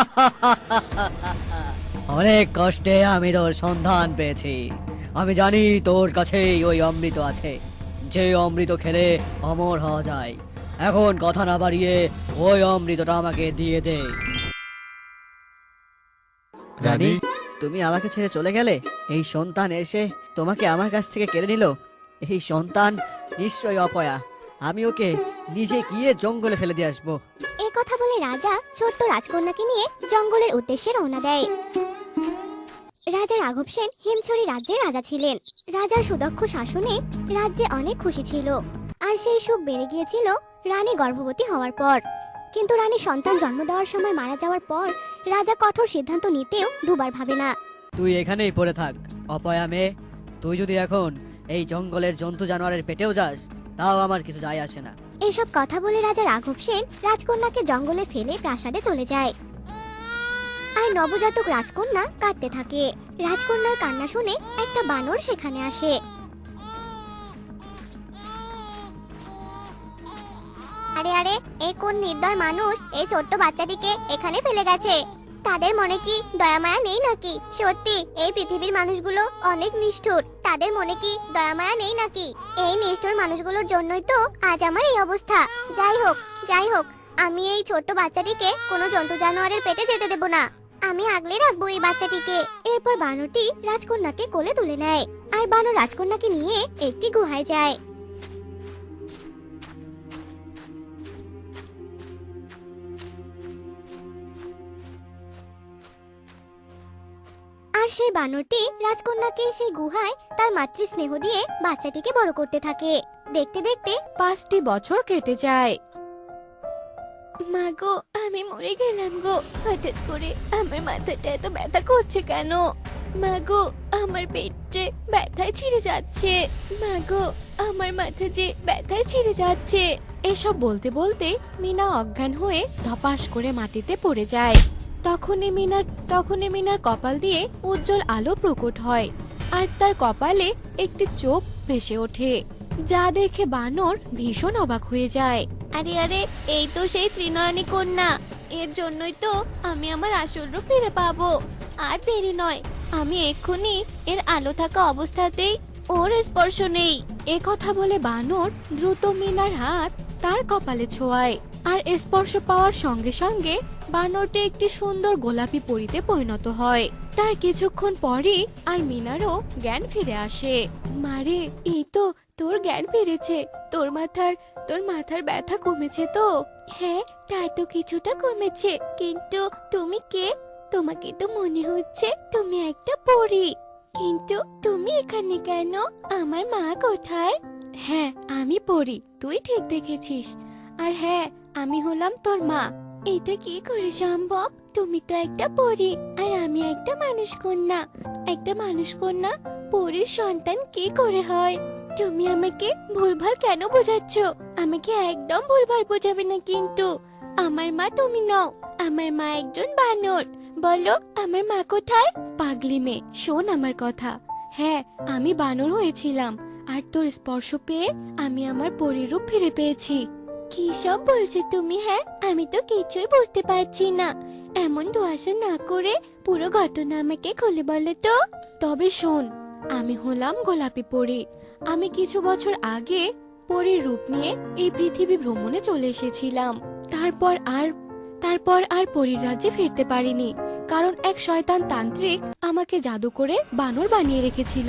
অনেক কষ্টে আমি তোর সন্ধান পেয়েছি। আমি জানি তোর কাছেই ওই অমৃত আছে। যে অমৃত খেলে অমর হওয়া যায়। এখন কথা না বাড়িয়ে ওই অমৃতটা আমাকে দিয়ে দে। রানী? তুমি আমাকে ছেড়ে চলে গেলে? এই সন্তান এসে তোমাকে আমার কাছ থেকে কেড়ে নিল? এই সন্তান নিশ্চয়ই অপয়া। আমি ওকে নিজে গিয়ে জঙ্গলে ফেলে দিয়ে আসব। কথা বলে রাজা ছোট্ট রাজকন্যাকে নিয়ে জঙ্গলের উদ্দেশ্যে রওনা দেয়। রাজা রাঘব সেন হিমছড়ি রাজ্যের রাজা ছিলেন। রাজার সুদক্ষ শাসনে রাজ্যে অনেক খুশি ছিল। আর সেই সুখ বেড়ে গিয়েছিল রানী গর্ভবতী হওয়ার পর। কিন্তু রানী সন্তান জন্ম দেওয়ার সময় মারা যাওয়ার পর রাজা কঠোর সিদ্ধান্ত নিতেও দুবার ভাবে না। তুই এখানেই পড়ে থাক, অপয়া মেয়ে। তুই যদি এখন এই জঙ্গলের জন্তু জানোয়ারের পেটেও যাস তাও আমার কিছু যায় আসে না। এসব কথা বলে রাজা রাঘব সেন রাজকন্যাকে জঙ্গলে ফেলে প্রাসাদে চলে যায়। আর নবজাতক রাজকন্যা কাঁদতে থাকে। রাজকন্যার কান্না শুনে একটা বানর সেখানে আসে। আরে আরে, এ কোন নির্দয় মানুষ? এই ছোট্ট বাচ্চাটিকে এখানে ফেলে গেছে। তাদের মনে কি দয়া মায়া নেই নাকি? সত্যি, এই পৃথিবীর মানুষগুলো অনেক নিষ্ঠুর। তাদের মনে কি দয়া মায়া নেই নাকি? এই নিষ্ঠুর মানুষগুলোর জন্যই তো আজ আমার এই অবস্থা। যাই হোক যাই হোক, আমি এই ছোট্ট বাচ্চাটিকে কোনো জন্তু জানোয়ারের পেটে যেতে দেব না। আমি আগলে রাখব এই বাচ্চাটিকে। এরপর বানরটি রাজকন্যাকে কোলে তুলে নেয়। আর বানর রাজকন্যাকে নিয়ে একটি গুহায় যায়। সেই বানরটি রাজকন্যাকে সেই গুহায় তার মাতৃ স্নেহ দিয়ে বাচ্চাটিকে বড় করতে থাকে। দেখতে দেখতে পাঁচটি বছর কেটে যায়। মা গো আমি মরে গেলাম গো। হঠাৎ করে আমার মাথাটা এত ব্যথা করছে কেন? মা গো আমার পেটে ব্যথায় ছিঁড়ে যাচ্ছে। মা গো আমার মাথা যে ব্যথায় ছিঁড়ে যাচ্ছে। এসব বলতে বলতে মিনা অজ্ঞান হয়ে ধপাস করে মাটিতে পড়ে যায়। তখনই মিনার তখনই মিনার কপাল দিয়ে উজ্জ্বল আলো প্রকট হয় আর তার কপালে একটি চোখ ভেসে ওঠে যা দেখে বানর ভীষণ অবাক হয়ে যায়। আরে আরে এই তো সেই ত্রিনয়নী কন্যা। এর জন্যই তো আমি আমার আসল রূপ ফিরে পাবো। আর দেরি নয় আমি এক্ষুনি এর আলো থাকা অবস্থাতেই ওর স্পর্শ নেই। এ কথা বলে বানর দ্রুত মিনার হাত তার কপালে ছোঁয়ায়। আর স্পর্শ পাওয়ার সঙ্গে সঙ্গে বানরটি একটি সুন্দর গোলাপি পরিতে পরিণত হয়। তার কিছুক্ষণ পরই আর মিনারও জ্ঞান ফিরে আসে। মারে এই তো, তোর জ্ঞান ফিরেছে। তোর মাথার তোর মাথার ব্যথা কমেছে তো? হ্যাঁ তা তো কিছুটা কমেছে। কিন্তু তুমি কে? তোমাকে তো মনে হচ্ছে তুমি একটা পরী। কিন্তু তুমি এখানে কেন? আমার মা কোথায়? হ্যাঁ আমি পড়ি তুই ঠিক দেখেছিস। আর হ্যাঁ আমি হলাম তোর মা। এটা কি করে সম্ভব? তুমি তো একটা পরী, আর আমি একটা মানুষ কন্যা। একটা মানুষ কন্যা, পরীর সন্তান কি করে হয়? তুমি আমাকে ভুলভাল কেন বোঝাচ্ছ? আমাকে একদম ভুলভাল বোঝাবে না কিন্তু। আমার মা তুমি নও, আমার মা একজন বানর। বলো, আমার মা কোথায়? পাগলি মেয়ে, শোন আমার কথা। হ্যাঁ আমি বানর হয়েছিলাম, আর তোর স্পর্শ পেয়ে আমি আমার পরিরূপ ফিরে পেয়েছি। কি সব বলছো তুমি হ্যাঁ? আমি তো কিছুই বুঝতে পারছি না। এমন ধোয়াশা না করে পুরো ঘটনা আমাকে খুলে বলো তো। তবে শোন, আমি হলাম গোলাপি পরি। আমি কিছু বছর আগে পরীর রূপ নিয়ে এই পৃথিবী ভ্রমণে চলে এসেছিলাম। তারপর আর তারপর আর পরীর রাজ্যে ফিরতে পারিনি। কারণ এক শয়তান তান্ত্রিক আমাকে জাদু করে বানর বানিয়ে রেখেছিল।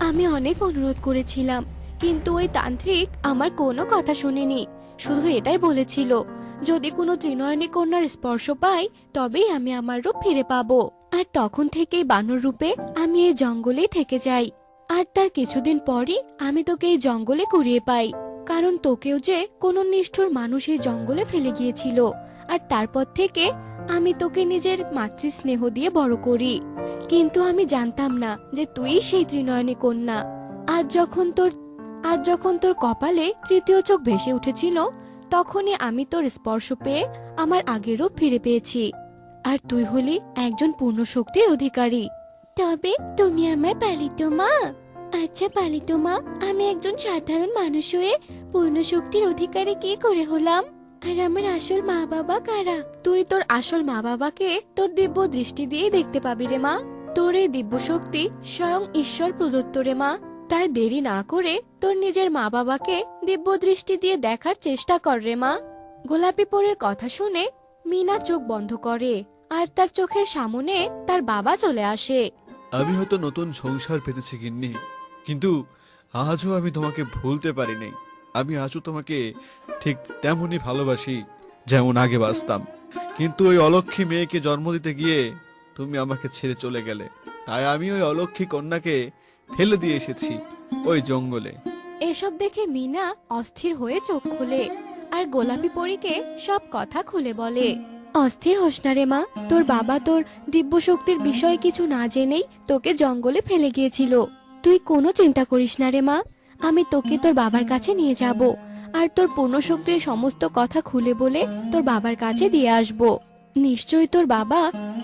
আমি অনেক অনুরোধ করেছিলাম, কিন্তু ওই তান্ত্রিক আমার কোনো কথা শুনেনি। শুধু এটাই বলেছিল, যদি কোনো ত্রিনয়নী কন্যার স্পর্শ পাই, তবেই আমি আমার রূপ ফিরে পাবো। আর তখন থেকেই বানর রূপে আমি এই জঙ্গলেই থেকে যাই। আর তার কিছুদিন পরই আমি তোকে এই জঙ্গলে কুড়িয়ে পাই। কারণ তোকেও যে কোনো নিষ্ঠুর মানুষ এই জঙ্গলে ফেলে গিয়েছিল। আর তারপর থেকে আমি তোকে নিজের মাতৃ স্নেহ দিয়ে বড় করি। কিন্তু আমি জানতাম না যে তুই সেই ত্রিনয়নী কন্যা। আজ যখন তোর আজ যখন তোর কপালে তৃতীয় চোখ ভেসে উঠেছিল, তখনই আমি তোর স্পর্শ পেয়ে আমার আগের রূপ ফিরে পেয়েছি। আর তুই হলি একজন পূর্ণ শক্তির অধিকারী। তবে তুমি আমার পালিত মা। আচ্ছা পালিত মা, আমি একজন সাধারণ মানুষ হয়ে পূর্ণ শক্তির অধিকারী কি করে হলাম? আর আমার আসল মা বাবা কারা? তুই তোর আসল মা বাবাকে তোর দিব্য দৃষ্টি দিয়ে দেখতে পাবি রে মা। তোর এই দিব্য শক্তি স্বয়ং ঈশ্বর প্রদত্ত রে মা। তাই দেরি না করে তোর নিজের মা বাবাকে দিব্য দৃষ্টি দিয়ে দেখার চেষ্টা কর রে মা। গোলাপি পরের কথা শুনে মিনা চোখ বন্ধ করে আর তার চোখের সামনে তার বাবা চলে আসে। আমি হয়তো নতুন সংসার পেতেছি গিন্নি, কিন্তু আজও আমি তোমাকে ভুলতে পারিনি। আমি আজও তোমাকে ঠিক তেমনই ভালোবাসি যেমন আগে বাসতাম কিন্তু ওই অলক্ষী মেয়েকে জন্ম দিতে গিয়ে তুমি আমাকে ছেড়ে চলে গেলে। তাই আমি ওই অলক্ষী কন্যাকে ফেলে দিয়ে এসেছি ওই জঙ্গলে। এসব দেখে মিনা অস্থির হয়ে চোখ খুলে আর গোলাপি পরীকে সব কথা খুলে বলে, অস্থির হোস না রে মা, তোর বাবা তোর দিব্য শক্তির বিষয়ে কিছু না জেনেই তোকে জঙ্গলে ফেলে গিয়েছিল। তুই কোনো চিন্তা করিস না রে মা, আমি তোকে তোর বাবার কাছে নিয়ে যাব আর তোর পূর্ণ শক্তির সমস্ত কথা খুলে বলে তোর বাবার কাছে দিয়ে আসব। নিশ্চয়ই তোর বাবা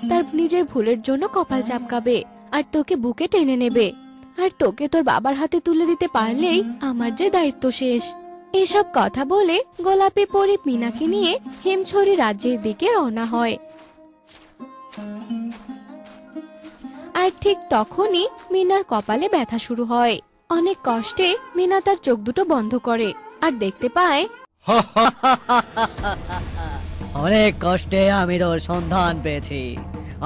তার নিজের ভুলের জন্য কপাল চাপকাবে আর তোকে বুকে টেনে নেবে। আর তোকে তোর বাবার হাতে তুলে দিতে পারলেই আমার যে দায়িত্ব শেষ। এসব কথা বলে গোলাপি পরি মিনাকে নিয়ে হেমছড়ি রাজ্যের দিকে রওনা হয়। আর ঠিক তখনই মিনার কপালে ব্যথা শুরু হয়। অনেক কষ্টে মিনা তার চোখ দুটো বন্ধ করে আর দেখতে পায়, অনেক কষ্টে আমি তোর সন্ধান পেয়েছি।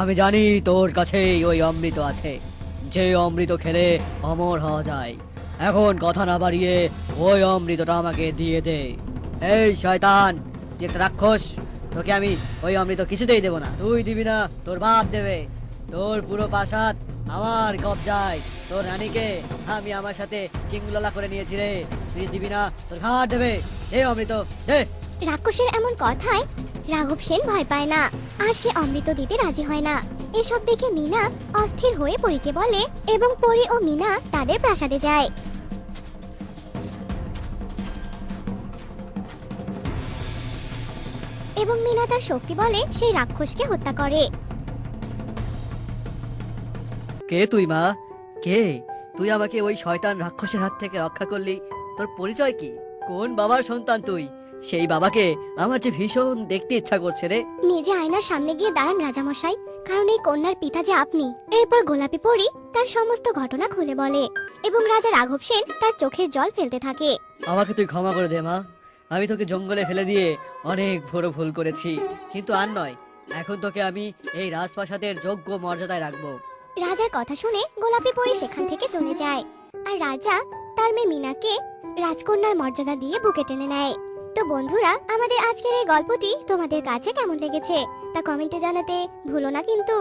আমি জানি তোর কাছেই ওই অমৃত আছে। যে অমৃত খেলে অমর হওয়া যায়। এখন কথা না বাড়িয়ে ওই অমৃতটা আমাকে দিয়ে দে। এই শয়তান একটা রাক্ষস, তোকে আমি ওই অমৃত কিছুতেই দেবো না। তুই দিবি না, তোর বাপ দেবে। তোর পুরো প্রাসাদ আমার কবজায়। তোর রানীকে আমি আমার সাথে চিংললা করে নিয়েছি রে। তুই দিবি না, তোর ঘাট দেবে। দে অমৃত দে রাক্ষসের এমন কথায় রাঘব সেন ভয় পায় না। আর সে অমৃত দিতে রাজি হয় না। এসব দেখে মিনা অস্থির হয়ে পরীকে বলে এবং পরি ও মিনা তাদের প্রাসাদে যায়। এবং মিনা তার শক্তি বলে সেই রাক্ষসকে হত্যা করে। কে তুই, মা? কে? তুই আমাকে ওই শয়তান রাক্ষসের হাত থেকে রক্ষা করলি? তোর পরিচয় কি? কোন বাবার সন্তান তুই? সেই বাবাকে আমার যে ভীষণ দেখতে ইচ্ছা করছে রে। নিজে আয়নার সামনে গিয়ে দাঁড়ান রাজামশাই কারণ এই কন্যার পিতা যে আপনি। এরপর গোলাপি পরি তার সমস্ত ঘটনা খুলে বলে এবং রাজা রাঘব সেন তার চোখের জল ফেলতে থাকে। আমাকে তুই ক্ষমা করে দে মা। আমি তোকে জঙ্গলে ফেলে দিয়ে অনেক বড় ভুল করেছি। কিন্তু আর নয় এখন তোকে আমি এই রাজপ্রাসাদের যোগ্য মর্যাদায় রাখব। রাজার কথা শুনে গোলাপি পরি সেখান থেকে চলে যায়। আর রাজা তার মেয়ে মিনাকে রাজকন্যার মর্যাদা দিয়ে বুকে টেনে নেয়। তো বন্ধুরা, আমাদের আজকের এই গল্পটি তোমাদের কাছে কেমন লেগেছে তা কমেন্টে জানাতে ভুলো না কিন্তু।